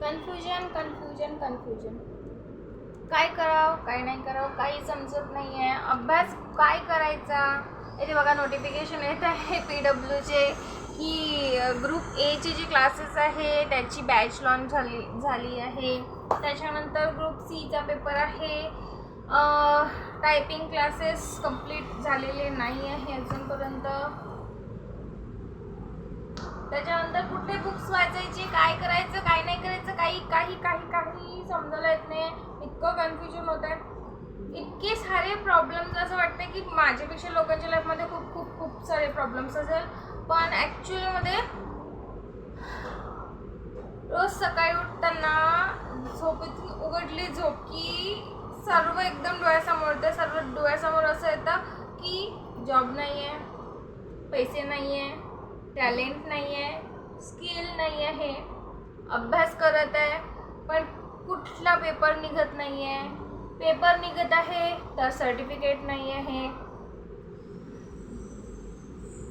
Confusion confusion confusion काय करावं काय नाही करावं काही समजत नाही आहे अभ्यास काय करायचा? इथे बघा नोटिफिकेशन येत आहे पी डब्ल्यूचे की ग्रुप एचे जे क्लासेस आहे त्याची बॅच लॉन्च झाली झाली आहे. त्याच्यानंतर ग्रुप सीचा पेपर आहे. टायपिंग क्लासेस कंप्लीट झालेले नाही आहे अजूनपर्यंत. त्याच्यानंतर कुठले बुक्स वाचायचे काय करायचं काय नाही करायचं काही काही काही काही समजायला येत नाही. इतकं कन्फ्युजन होत आहे. इतके सारे प्रॉब्लेम्स असं वाटतं की माझ्यापेक्षा लोकांच्या लाईफमध्ये खूप खूप खूप सारे प्रॉब्लेम्स असेल. पण ॲक्च्युलीमध्ये रोज सकाळी उठताना झोपेतून उघडली झोप की सर्व एकदम डोळ्यासमोर येतं. सर्व डोळ्यासमोर असं येतं की जॉब नाही आहे पैसे नाही आहे टॅलेंट नाही आहे स्किल नाही आहे अभ्यास करत आहे पण कुठला पेपर निघत नाही आहे. पेपर निघत आहे तर सर्टिफिकेट नाही आहे.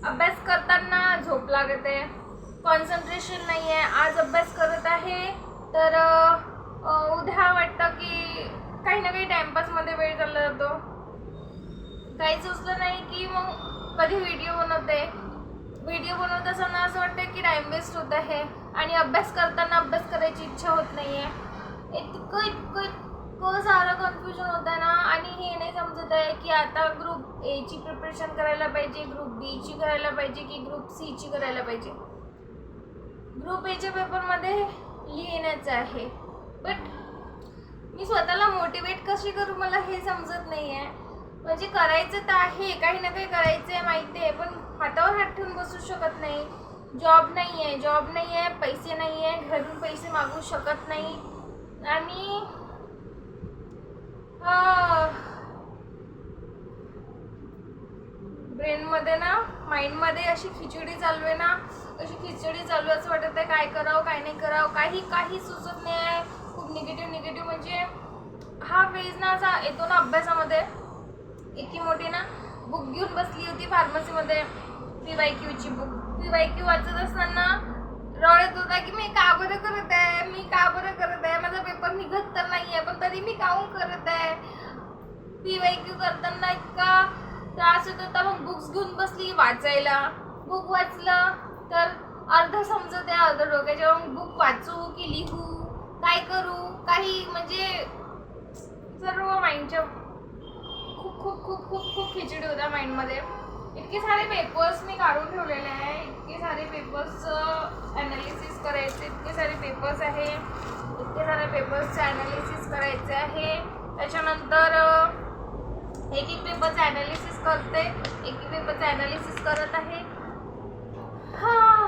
अभ्यास करताना झोप लागत आहे. कॉन्सन्ट्रेशन नाही आहे. आज अभ्यास करत आहे तर उद्या वाटतं की काही ना काही टाईमपासमध्ये वेळ चालला जातो. काही सुचलं नाही की मग कधी व्हिडिओ बनवते. व्हिडिओ बनवत असताना असं वाटतं की टाइम वेस्ट होत आहे आणि अभ्यास करताना अभ्यास करायची इच्छा होत नाही आहे इतकं इतकं इतकं सारं कन्फ्युजन होतं आहे ना. आणि हे नाही समजत आहे की आता ग्रुप एची प्रिपरेशन करायला पाहिजे ग्रुप बीची करायला पाहिजे की ग्रुप सीची करायला पाहिजे. ग्रुप एच्या पेपरमध्ये लिहिण्याचं आहे. बट मी स्वतःला मोटिवेट कशी करू मला हे समजत नाही आहे म्हणजे करायचं तर आहे काही ना काही करायचं आहे माहिती आहे पण हातावर हात ठेवून बसू शकत नाही. जॉब नाही आहे जॉब नाही आहे पैसे नाही आहे घरून पैसे मागू शकत नाही. आणि ब्रेनमध्ये ना माइंडमध्ये अशी खिचडी चालू आहे ना अशी खिचडी चालू असं वाटत आहे काय करावं काय नाही करावं काही काही सुचत नाही आहे. खूप निगेटिव्ह निगेटिव्ह म्हणजे हा फेज ना असा येतो ना अभ्यासामध्ये. इतकी मोठी ना बुक घेऊन बसली होती फार्मसीमध्ये पी वाय क्यूची बुक पी वाय क्यू वाचत असताना रडत होता की मी का बरं करत आहे? मी का बरं करत आहे? माझा पेपर निघत तर नाही आहे पण तरी मी काऊन करत आहे? पी वाय क्यू करताना इतका त्रास होत होता. मग बुक्स घेऊन बसली वाचायला. बुक वाचलं तर अर्ध समजत आहे अर्ध डोक्याच्या मग बुक वाचू की लिहू काय करू काही म्हणजे सर्व माइंडच्या खूप खूप खूप खूप खिचडी होत्या माइंडमध्ये. इतके सारे पेपर्स मी काढून ठेवलेले आहे. इतके सारे पेपर्सचं ॲनालिसिस करायचे इतके सारे पेपर्स आहे. इतके सारे पेपर्सचं ॲनालिसिस करायचे आहे. त्याच्यानंतर एक एक पेपरचं ॲनालिसिस करते एक एक पेपरचं ॲनालिसिस करत आहे. हां.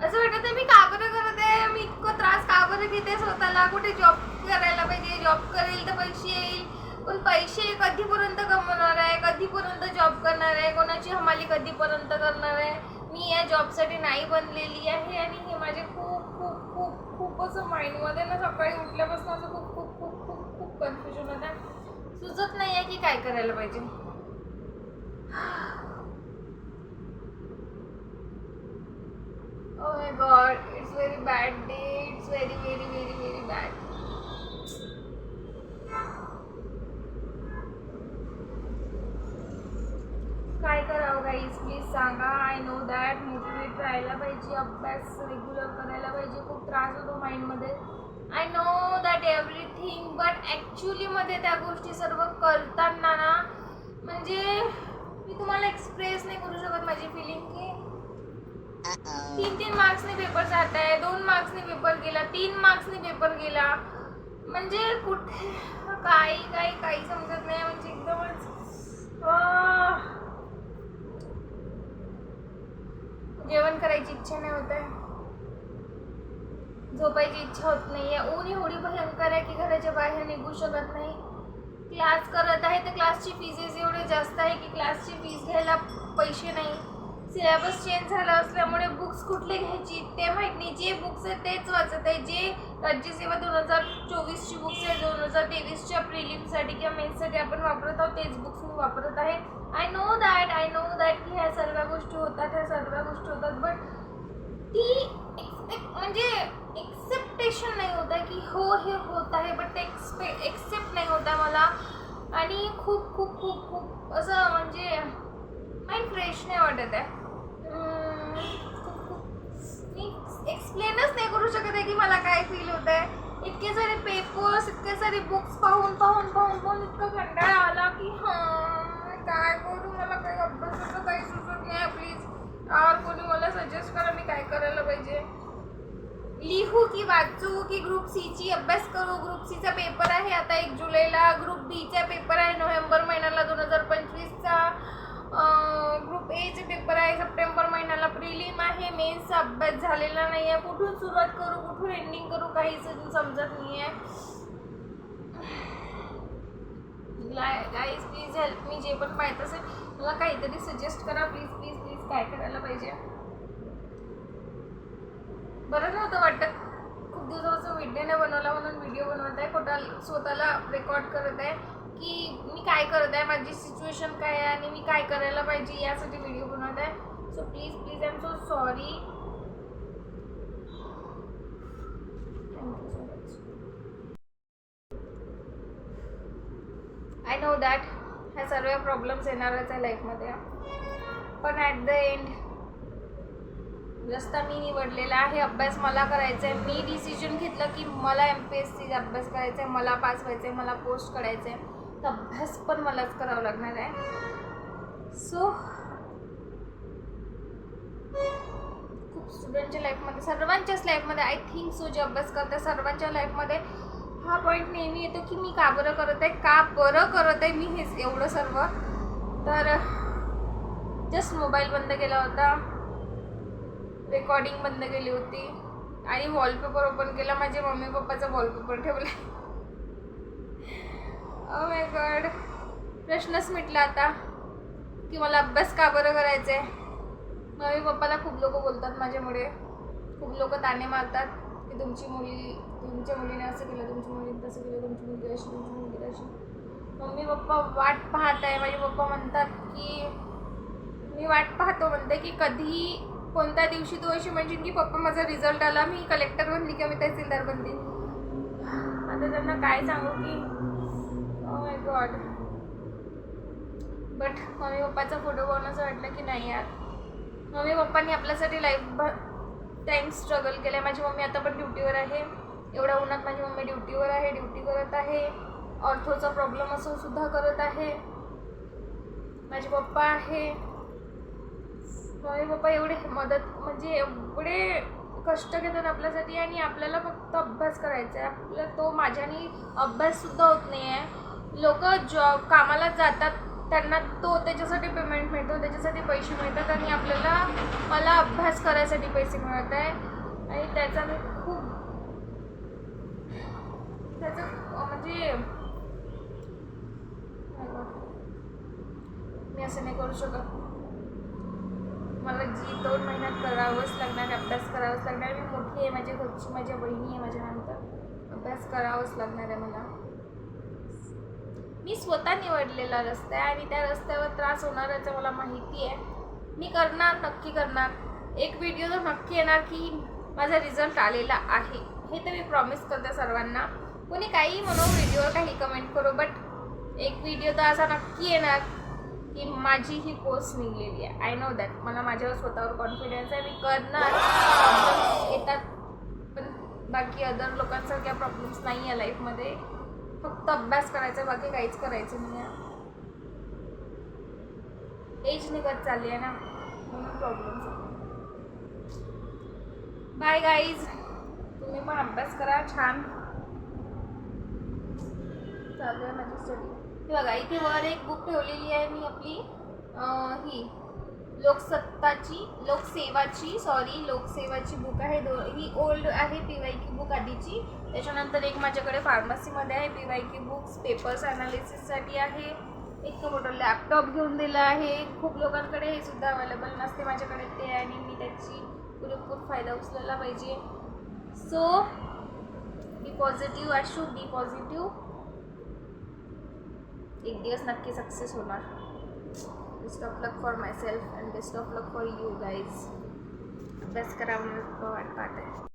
असं वाटतं आहे मी का बरं करत आहे? मी इतकं त्रास का बरं घेते स्वतःला? कुठे जॉब करायला पाहिजे? जॉब करेल तर पैसे येईल. पण पैसे कधीपर्यंत कमवणार आहे? कधीपर्यंत जॉब करणार आहे? कोणाची हमाली कधीपर्यंत करणार आहे? मी या जॉबसाठी नाही बनलेली आहे आणि हे माझे खूप खूप खूप खूप असं माइंडमध्ये ना सकाळी उठल्यापासून असं खूप खूप खूप खूप खूप कन्फ्युजन होतं. आहे सुचत नाही आहे की काय करायला पाहिजे. God it's very bad very it's very very very very bad very bad. काय करावं गाईज प्लीज सांगा. आय नो दॅट मोटिवेट राहायला पाहिजे अभ्यास रेग्युलर करायला पाहिजे. खूप त्रास होतो माइंडमध्ये I know that everything but ॲक्च्युलीमध्ये त्या गोष्टी सर्व करताना ना म्हणजे मी तुम्हाला एक्सप्रेस नाही करू शकत माझी फिलिंग की तीन तीन मार्क्सने पेपर जात आहे दोन मार्क्सने पेपर गेला तीन मार्क्सने पेपर गेला. म्हणजे कुठे काही काही काही समजत नाही. म्हणजे एकदमच झोपायची इच्छा नाही होत आहे. झोपायची इच्छा होत नाही आहे ऊन एवढी भयंकर आहे की घराच्या बाहेर निघू शकत नाही. क्लास करत आहे तर क्लासची फीजेस एवढे जास्त आहे की क्लासची फीज घ्यायला पैसे नाही. सिलेबस चेंज झाला असला कुठले घ्यायची ते माहीत नाही. जे बुक्स आहेत तेच वाचत आहे. जे राज्यसेवा दोन हजार चोवीसची बुक्स आहे दोन हजार तेवीसच्या प्रिलिमसाठी किंवा मेन्ससाठी आपण वापरत आहोत तेच बुक्स मी वापरत आहे. I know that I know that की ह्या सर्व गोष्टी होतात ह्या सर्व गोष्टी होतात बट ती एक- म्हणजे एक्सेप्टेशन नाही होत आहे की हो हे होत आहे बट ते एक्सपे एक्सेप्ट नाही होत आहे मला. आणि खूप खूप खूप खूप असं म्हणजे माइंड फ्रेश नाही वाटत आहे. एक्सप्लेनच नाही करू शकत आहे की मला काय फील होत आहे इतके सारे पेपर्स इतके सारे बुक्स पाहून पाहून पाहून पाहून इतका कंटाळा आला की हां काय करू मला काही अभ्यासाचं काही सुचत नाही प्लीज यार कोणी मला सजेस्ट करा मी काय करायला पाहिजे? लिहू की वाचू की ग्रुप सीची अभ्यास करू? ग्रुप सीचा पेपर आहे आता एक जुलैला. ग्रुप बीचा पेपर आहे नोव्हेंबर महिन्याला दोन हजार पंचवीसचा. ग्रुप एचे पेपर आहे सप्टेंबर महिन्याला प्रिलिम मेन्स मेन्सचा अभ्यास झालेला नाही आहे कुठून सुरुवात करू कुठून एंडिंग करू काहीच अजून समजत नाही आहे गाईज प्लीज हेल्प मी जे पण माहीत असेल मला काहीतरी सजेस्ट करा. प्लीज प्लीज प्लीज काय करायला पाहिजे? बरं नव्हतं वाटत. खूप दिवसापासून व्हिडिओ नाही बनवला म्हणून व्हिडिओ बनवत आहे खोटा स्वतःला रेकॉर्ड करत आहे की मी काय करत आहे? माझी सिच्युएशन काय आहे? आणि मी काय करायला पाहिजे? यासाठी व्हिडिओ बनवत आहे. So please please I am so sorry I know that ह्या सर्व प्रॉब्लेम्स येणारच आहे लाईफमध्ये पण ॲट द एंड रस्ता मी निवडलेला आहे अभ्यास मला करायचा आहे मी डिसिजन घेतलं की मला एम पी एस सीचा अभ्यास करायचा आहे मला पास व्हायचं आहे मला पोस्ट करायचं आहे तर अभ्यास पण मलाच करावा लागणार आहे. सो खूप स्टुडंटच्या लाईफमध्ये सर्वांच्याच लाईफमध्ये आय थिंक सो जे अभ्यास करतात सर्वांच्या लाईफमध्ये हा पॉईंट नेहमी येतो की मी का बरं करत आहे का बरं करत आहे मी हेच एवढं सर्व. तर जस्ट मोबाईल बंद केला होता. रेकॉर्डिंग बंद केली होती. आणि वॉलपेपर ओपन केला. माझ्या मम्मी पप्पाचा वॉलपेपर ठेवला. ओ माय गॉड प्रश्नच मिटला आता की मला अभ्यास का बरं करायचा आहे मम्मी पप्पाला खूप लोक बोलतात माझ्यामुळे. खूप लोक ताणे मारतात की तुमची मुली तुमच्या मुलीने असं केलं तुमची मुलीने तसं केलं तुमची मुलगी अशी तुमची मुलगी अशी मम्मी पप्पा वाट पाहत आहे. माझे पप्पा म्हणतात की मी वाट पाहतो म्हणते की कधी कोणत्या दिवशी तू अशी म्हणजे की पप्पा माझा रिझल्ट आला मी कलेक्टर बनली किंवा मी तहसीलदार बनली. आता त्यांना काय सांगू की oh my God but mummy पप्पाचा फोटो पाहून असं वाटलं की नाही यार मम्मी पप्पांनी आपल्यासाठी लाईफभर टाईम स्ट्रगल केलं आहे माझी मम्मी आता पण ड्युटीवर आहे. एवढ्या उन्हात माझी मम्मी ड्युटीवर आहे ड्युटी करत आहे. ऑर्थोचा प्रॉब्लेम असून सुद्धा करत आहे. माझे पप्पा आहे. मम्मी पप्पा एवढे मदत म्हणजे एवढे कष्ट घेतात आपल्यासाठी आणि आपल्याला फक्त अभ्यास करायचा आहे आपला तो माझ्यानी अभ्याससुद्धा होत नाही आहे लोक जॉब कामाला जातात त्यांना तो त्याच्यासाठी पेमेंट मिळतो त्याच्यासाठी पैसे मिळतात आणि आपल्याला मला अभ्यास करायसाठी पैसे मिळत आहे. आणि त्याचा मी खूप त्याचं म्हणजे मी असं नाही करू शकत. मला जी दोन महिन्यात करावंच लागणार अभ्यास करावाच लागणार. मी मोठी आहे माझ्या घरची माझ्या बहिणी आहे माझ्यानंतर. अभ्यास करावाच लागणार आहे मला. मी स्वतः निवडलेला रस्ता आहे आणि त्या रस्त्यावर त्रास होणार याचं मला माहिती आहे. मी करणार नक्की करणार. एक व्हिडिओ तर नक्की येणार की माझा रिझल्ट आलेला आहे. हे तर मी प्रॉमिस करते सर्वांना. कोणी काही म्हणू व्हिडिओवर काही कमेंट करू बट एक व्हिडिओ तर असा नक्की येणार की माझी ही पोस्ट निघलेली आहे. आय नो दॅट मला माझ्यावर स्वतःवर कॉन्फिडन्स आहे. मी करणार. येतात. पण बाकी अदर लोकांसारख्या प्रॉब्लेम्स नाही आहे लाईफमध्ये फक्त अभ्यास करायचा आहे, बाकी काहीच करायचं नाही आहे एज निघत चालली आहे ना म्हणून प्रॉब्लेम बाय गाईज तुम्ही पण अभ्यास करा छान. चालू आहे माझी स्टडी हे बघा इथे वर एक बुक ठेवलेली आहे मी आपली. ही. लोकसत्ताची लोकसेवाची सॉरी लोकसेवाची बुक आहे. दो ही ओल्ड आहे पी वाय की बुक आधीची. त्याच्यानंतर एक माझ्याकडे फार्मसीमध्ये आहे. P Y Q books papers ॲनालिसिससाठी आहे. एक मोठं लॅपटॉप घेऊन दिलं आहे. खूप लोकांकडे हे सुद्धा अवेलेबल नसते माझ्याकडे. ते आणि मी त्याची पुरेपूर फायदा उचलायला पाहिजे. So be positive Ashu be positive एक दिवस नक्की सक्सेस होणार. best of luck for myself and best of luck for you guys. Best karawan po at.